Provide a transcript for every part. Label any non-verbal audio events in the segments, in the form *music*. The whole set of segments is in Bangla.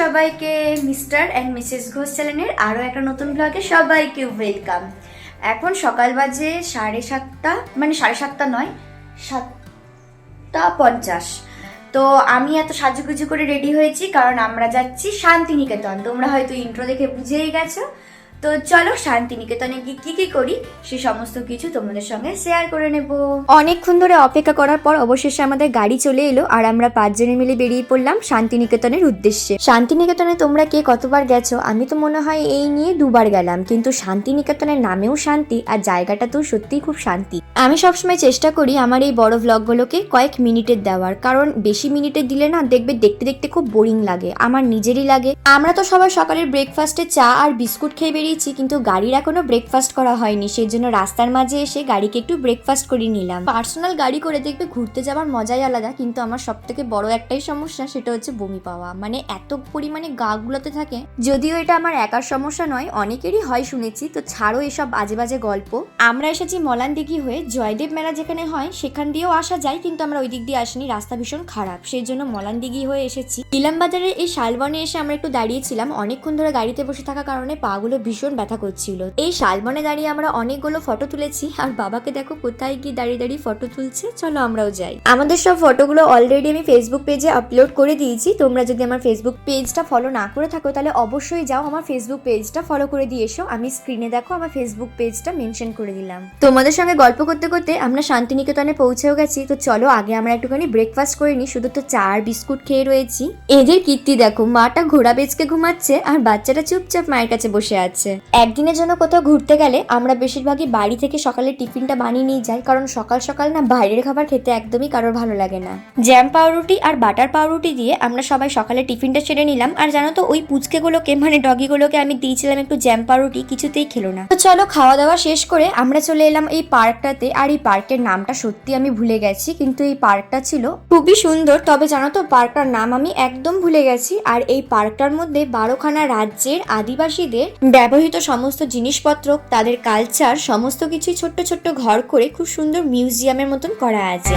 সবাইকে, মিস্টার অ্যান্ড মিসেস ঘোষ চ্যানেলের আরও একটা নতুন ব্লগে সবাইকে ওয়েলকাম। এখন সকাল বাজে সাড়ে সাতটা মানে সাড়ে সাতটা নয়, সাতটা পঞ্চাশ। তো আমি এত সাজুগুজু করে রেডি হয়েছি কারণ আমরা যাচ্ছি শান্তিনিকেতন। তোমরা হয়তো ইন্ট্রো দেখে বুঝেই গেছো। তো চলো শান্তিনিকেতনে গিয়ে কি কি করি, সে সমস্ত কিছু তোমাদের সঙ্গে শেয়ার করে নেব। অনেকক্ষণ ধরে অপেক্ষা করার পর অবশেষে আমাদের গাড়ি চলে এলো আর আমরা পাঁচজনে মিলে বেরিয়ে পড়লাম শান্তিনিকেতনের উদ্দেশ্যে। শান্তিনিকেতনে তোমরা কে কতবার গেছো? আমি তো মনে হয় এই নিয়ে দুবার গেলাম, কিন্তু শান্তিনিকেতনের নামেও শান্তি আর জায়গাটা তো সত্যিই খুব শান্তি। আমি সবসময় চেষ্টা করি আমার এই বড় ভ্লগগুলোকে কয়েক মিনিটের দেওয়ার, কারণ বেশি মিনিটের দিলে না দেখবে দেখতে দেখতে খুব বোরিং লাগে, আমার নিজেরই লাগে। আমরা তো সবাই সকালের ব্রেকফাস্টে চা আর বিস্কুট খেয়ে বেরিয়েছি কিন্তু গাড়ির এখনও ব্রেকফাস্ট করা হয়নি। সেই জন্য রাস্তার মাঝে এসে গাড়িকে একটু ব্রেকফাস্ট করে নিলাম। পার্সোনাল গাড়ি করে দেখবে ঘুরতে যাওয়ার মজাই আলাদা, কিন্তু আমার সব থেকে বড় একটাই সমস্যা, সেটা হচ্ছে বমি পাওয়া। মানে এত পরিমাণে গা গুলোতে থাকে, যদিও এটা আমার একার সমস্যা নয়, অনেকেরই হয় শুনেছি, তো ছাড়ো এসব বাজে বাজে গল্প। আমরা এসেছি মলান দিঘি হয়ে, জয়দেব মেলা যেখানে হয়, সেখান দিয়েও আসা যায়, কিন্তু আমরা ওই দিক দিয়ে আসিনি, রাস্তা ভীষণ খারাপ। সেই জন্য মলান দিঘি হয়ে এসেছি। ইলাম বাজারের এই শালবনে এসে আমরা একটু দাঁড়িয়েছিলাম, অনেকক্ষণ ধরে গাড়িতে বসে থাকার কারণে পাগুলো ভীষণ ব্যথা করছিল। এই শালবনে দাঁড়িয়ে আমরা অনেকগুলো ফটো তুলেছি। আর বাবাকে দেখো কোথায় গিয়ে দাঁড়িয়ে দাঁড়িয়ে ফটো তুলছে। চলো আমরাও যাই। আমাদের সব ফটোগুলো অলরেডি আমি ফেসবুক পেজে আপলোড করে দিয়েছি। তোমরা যদি আমার ফেসবুক পেজটা ফলো না করে থাকো, তাহলে অবশ্যই যাও আমার ফেসবুক পেজটা ফলো করে দিয়ে এসো। আমি স্ক্রিনে দেখো আমার ফেসবুক পেজটা মেনশন করে দিলাম। তোমাদের সঙ্গে গল্প করতে করতে আমরা শান্তিনিকেতনে পৌঁছেও গেছি। তো চলো আগে আমরা একটুখানি ব্রেকফাস্ট করে নিই। শুধু তো চা আর বিস্কুট খেয়ে রয়েছি। এদের কীর্তি দেখো, মাটা ঘোড়া বেচকে ঘুমাচ্ছে আর বাচ্চাটা চুপচাপ মায়ের কাছে বসে আছে। একদিনের জন্য কোথাও ঘুরতে গেলে আমরা বেশিরভাগই বাড়ি থেকে সকালে টিফিনটা বানিয়ে নিয়ে যাই, কারণ সকাল সকাল না বাইরের খাবার খেতে একদমই কারোর ভালো লাগে না। জ্যাম পাউরুটি আর বাটার পাউরুটি দিয়ে আমরা সবাই সকালে টিফিনটা সেরে নিলাম, আর জানো তো ওই পুচকেগুলোকে মানে ডগিগুলোকে আমি দিয়েছিলাম একটু জ্যাম পাউরুটি, কিছুতেই খেলো না। তো চলো খাওয়া দাওয়া শেষ করে আমরা চলে এলাম এই পার্কটাতে, আর এই পার্কের নামটা সত্যি আমি ভুলে গেছি, কিন্তু এই পার্কটা ছিল খুবই সুন্দর, তবে জানো তো পার্কটার নাম আমি একদম ভুলে গেছি, আর এই পার্কটার মধ্যে বারোখানা রাজ্যের আদিবাসীদের ব্যবহৃত সমস্ত জিনিসপত্র, তাদের কালচার সমস্ত কিছুই ছোট্ট ছোট্ট ঘর করে খুব সুন্দর মিউজিয়ামের মতন করা আছে।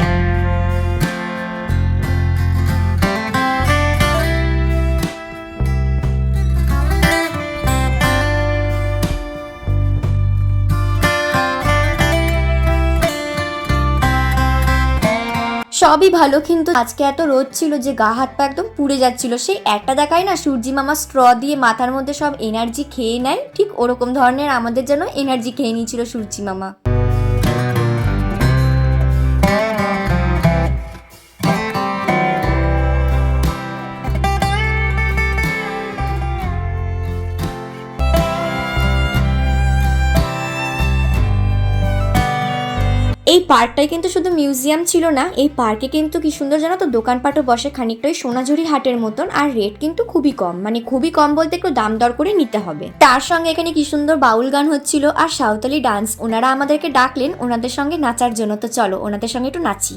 সবই ভালো, কিন্তু আজকে এত রোদ ছিল যে গা হাত পা একদম পুড়ে যাচ্ছিল। সেই একটা দেখায় না, সূর্যি মামা স্ট্র দিয়ে মাথার মধ্যে সব এনার্জি খেয়ে নেয়, ঠিক ওরকম ধরনের আমাদের যেন এনার্জি খেয়ে নিয়েছিল সূর্যি মামা। পার্কটাই কিন্তু শুধু মিউজিয়াম ছিল না, এই পার্কে কিন্তু কি সুন্দর জানো তো? দোকানপাটও বসে খানিকটাই সোনাঝুরি হাটের মতন, আর রেট কিন্তু খুবই কম। মানে খুবই কম বলতে একটু দাম দর করে নিতে হবে। তার সঙ্গে এখানে কি সুন্দর বাউল গান হচ্ছিল, আর সাঁওতালি ডান্স ওনারা আমাদেরকে ডাকলেন, ওনাদের সঙ্গে নাচার জন্য। তো চলো, ওনাদের সঙ্গে একটু নাচি।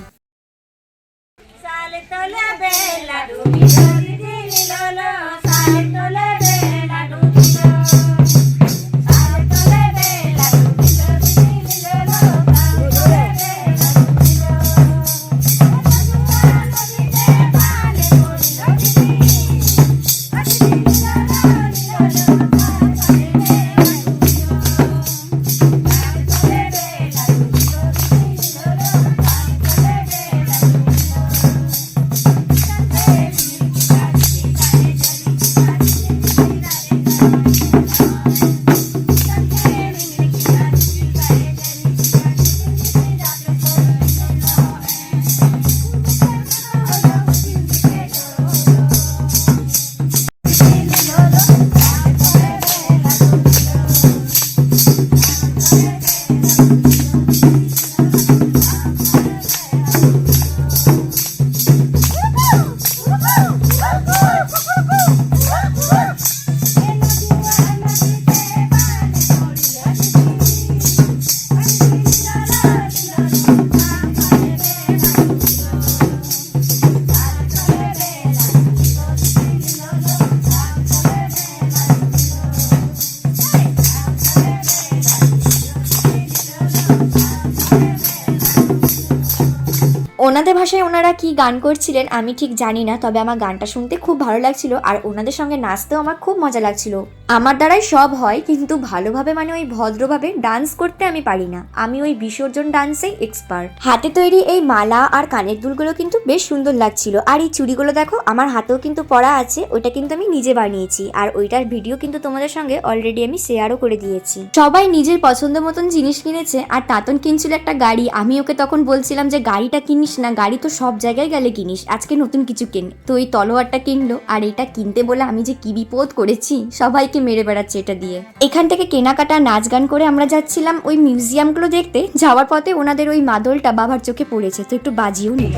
পাশে ওনারা কি গান করছিলেন আমি ঠিক জানি না, তবে আমার গানটা শুনতে খুব ভালো লাগছিল আর ওনাদের সঙ্গে নাচতেও আমার খুব মজা লাগছিল। আমার দ্বারাই সব হয়, কিন্তু ভালোভাবে মানে ওই ভদ্রভাবে ডান্স করতে আমি পারি না। আমি ওই বিসর্জন ডান্সেই এক্সপার্ট হাতে তৈরি এই মালা আর কানের দুলগুলো কিন্তু বেশ সুন্দর লাগছিল। আর এই চুড়িগুলো দেখো, আমার হাতেও কিন্তু পরা আছে, ওইটা কিন্তু আমি নিজে বানিয়েছি। আর ওইটার ভিডিও কিন্তু তোমাদের সঙ্গে অলরেডি আমি শেয়ারও করে দিয়েছি। সবাই নিজের পছন্দ মতন জিনিস কিনেছে, আর তাতন কিনছিল একটা গাড়ি। আমি ওকে তখন বলছিলাম যে, গাড়িটা কিনিস না, গাড়ি তো সব জায়গায় গেলে কিনিস। আজকে নতুন কিছু কেন। তো এই তলোয়ারটা কিনলো আর এটা কিনতে বলে আমি যে কি বিপদ করেছি, সবাইকে মেরে বেড়াচ্ছে এটা দিয়ে। এখান থেকে কেনাকাটা নাচ গান করে আমরা যাচ্ছিলাম ওই মিউজিয়ামগুলো দেখতে। যাওয়ার পথে ওনাদের ওই মাদলটা বাবার চোখে পড়েছে, তো একটু বাজিয়েও নিল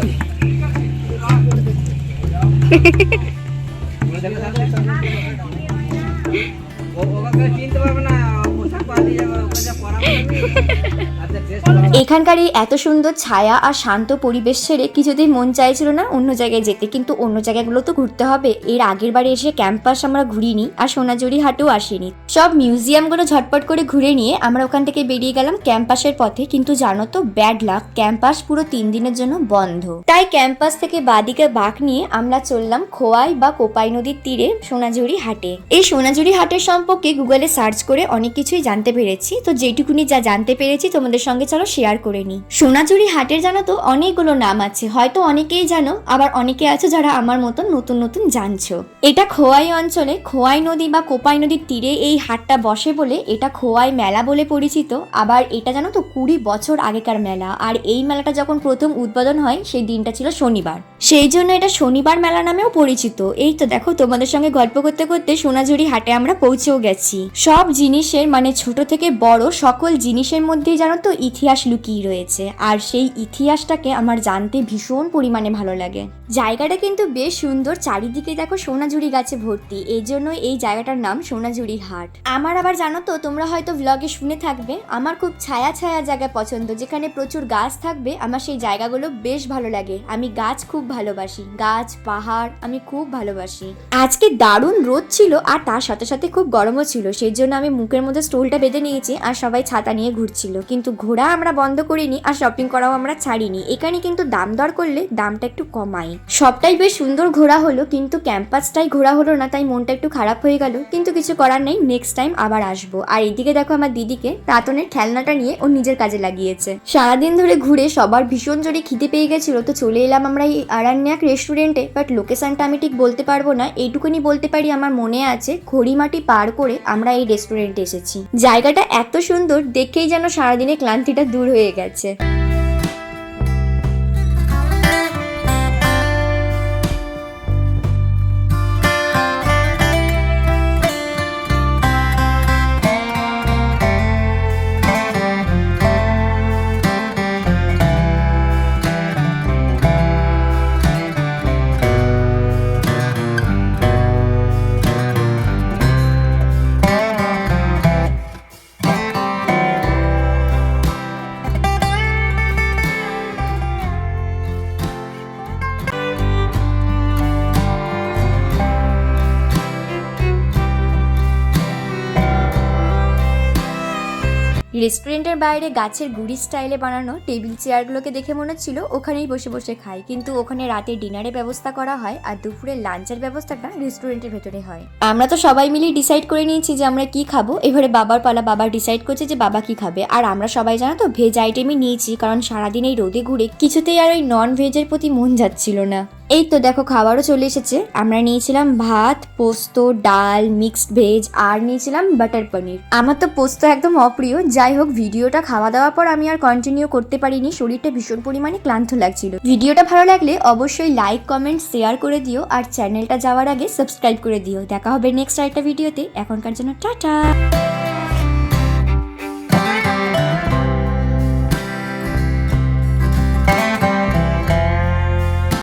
চিনতে পারবে না, পোশাক পাল্টে যাবে আচ্ছা *laughs* এখানকার এই এত সুন্দর ছায়া আর শান্ত পরিবেশ ছেড়ে কিছুতেই মন চাইছিল না অন্য জায়গায় যেতে, কিন্তু অন্য জায়গাগুলো তো ঘুরতে হবে। এর আগের বারে এসে ক্যাম্পাস আমরা ঘুরিনি আর সোনাঝুরি হাটেও আসিনি। সব মিউজিয়ামগুলো ঝটপট করে ঘুরে নিয়ে আমরা ওখান থেকে বেরিয়ে গেলাম ক্যাম্পাসের পথে। কিন্তু জানো তো, ব্যাড লাক, ক্যাম্পাস পুরো তিন দিনের জন্য বন্ধ। তাই ক্যাম্পাস থেকে বাদিকে বাঁক নিয়ে আমরা চললাম খোয়াই বা কোপাই নদীর তীরে সোনাঝুরি হাটে। এই সোনাঝুরি হাটের সম্পর্কে গুগলে সার্চ করে অনেক কিছুই জানতে পেরেছি। তো যেটুকুনি যা জানতে পেরেছি তোমাদের সঙ্গে চলো শেয়ার করে নিই সোনাঝুরি হাটের জানো তো অনেকগুলো নাম আছে। হয়তো অনেকেই জানো, আবার অনেকে আছে যারা আমার মতন নতুন নতুন জানছো। এটা খোয়াই অঞ্চলে খোয়াই নদী বা কোপাই নদীর তীরে এই হাটটা বসে বলে এটা খোয়াই মেলা বলে পরিচিত। আবার এটা জানো তো কুড়ি বছর আগেকার মেলা। আর এই মেলাটা যখন প্রথম উদ্বোধন হয়, সেই দিনটা ছিল শনিবার। সেই জন্য এটা শনিবার মেলা নামেও পরিচিত। এই তো দেখো তোমাদের সঙ্গে গল্প করতে করতে সোনাঝুরি হাটে আমরা পৌঁছেও গেছি। সব জিনিসের মানে ছোট থেকে বড় সকল জিনিসের মধ্যেই জানো তো ইতিহাস লুকিয়ে রয়েছে। আর সেই ইতিহাসটাকে আমার জানতে ভীষণ পরিমাণে ভালো লাগে। জায়গাটা কিন্তু বেশ সুন্দর। চারিদিকে দেখো সোনাঝুরি গাছে ভর্তি। এই জন্য এই জায়গাটার নাম সোনাঝুরি হাট। আমার আবার জানো তো, তোমরা হয়তো ব্লগে শুনে থাকবে, আমার খুব ছায়া ছায়া জায়গা পছন্দ, যেখানে প্রচুর গাছ থাকবে। আমার সেই জায়গাগুলো বেশ ভালো লাগে। আমি গাছ খুব ভালোবাসি। গাছ, পাহাড়, আমি খুব ভালোবাসি। আজকে দারুণ রোদ ছিল আর তার সাথে সাথে খুব গরমও ছিল। সেই জন্য আমি মুখের মধ্যে স্টোলটা বেঁধে নিয়েছি আর সবাই ছাতা নিয়ে ঘুরছিল। কিন্তু ঘোরা আমরা বন্ধ করিনি আর শপিং করাও আমরা ছাড়িনি। এখানে কিন্তু দাম দর করলে দামটা একটু কমাই। সবটাই বেশ সুন্দর ঘোরা হলো, কিন্তু ক্যাম্পাসটাই ঘোরা হলো না, তাই মনটা একটু খারাপ হয়ে গেল। কিন্তু কিছু করার নেই নেক্সট টাইম আবার আসব। আর এদিকে দেখো আমার দিদিকে রাতনের খেলনাটা নিয়ে ও নিজের কাজে লাগিয়েছে। সারাদিন ধরে ঘুরে সবার ভীষণ জোরে খিদে পেয়ে গেছিল, তো চলে এলাম আমরা এই আরান্যাক রেস্টুরেন্টে বাট লোকেশনটা আমি ঠিক বলতে পারব না, এইটুকুনি বলতে পারি আমার মনে আছে খড়িমাটি পার করে আমরা এই রেস্টুরেন্টে এসেছি। জায়গাটা এত সুন্দর, দেখেই যেন সারাদিনে ক্লান্তিটা দূর হয়ে গেছে। রেস্টুরেন্টের বাইরে গাছের গুড়ি স্টাইলে বানানো টেবিল চেয়ারগুলোকে দেখে মনে হচ্ছিল ওখানেই বসে বসে খাই। কিন্তু ওখানে রাতে ডিনারের ব্যবস্থা করা হয় আর দুপুরে লাঞ্চের ব্যবস্থাটা রেস্টুরেন্টের ভেতরে হয়। আমরা তো সবাই মিলে ডিসাইড করে নিয়েছি যে আমরা কি খাব। এবারে বাবার পালা বাবা ডিসাইড করছে যে বাবা কি খাবে। আর আমরা সবাই জানো তো, ভেজ আইটেমই নিয়েছি কারণ সারাদিন এই রোদে ঘুরে কিছুতেই আর ওই নন ভেজের প্রতি মন যাচ্ছিল না। এই তো দেখো, খাবারও চলে এসেছে। আমরা নিয়েছিলাম ভাত, পোস্ত, ডাল মিক্সড ভেজ আর নিয়েছিলাম বাটার পনির আমার তো পোস্ত একদম অপ্রিয়। যাই হোক, ভিডিওটা খাওয়া দাওয়ার পর আমি আর কন্টিনিউ করতে পারিনি। শরীরটা ভীষণ পরিমাণে ক্লান্ত লাগছিল। ভিডিওটা ভালো লাগলে অবশ্যই লাইক কমেন্ট শেয়ার করে দিও। আর চ্যানেলটা যাওয়ার আগে সাবস্ক্রাইব করে দিও। দেখা হবে নেক্সট আরেকটা ভিডিওতে এখনকার জন্য টাটা!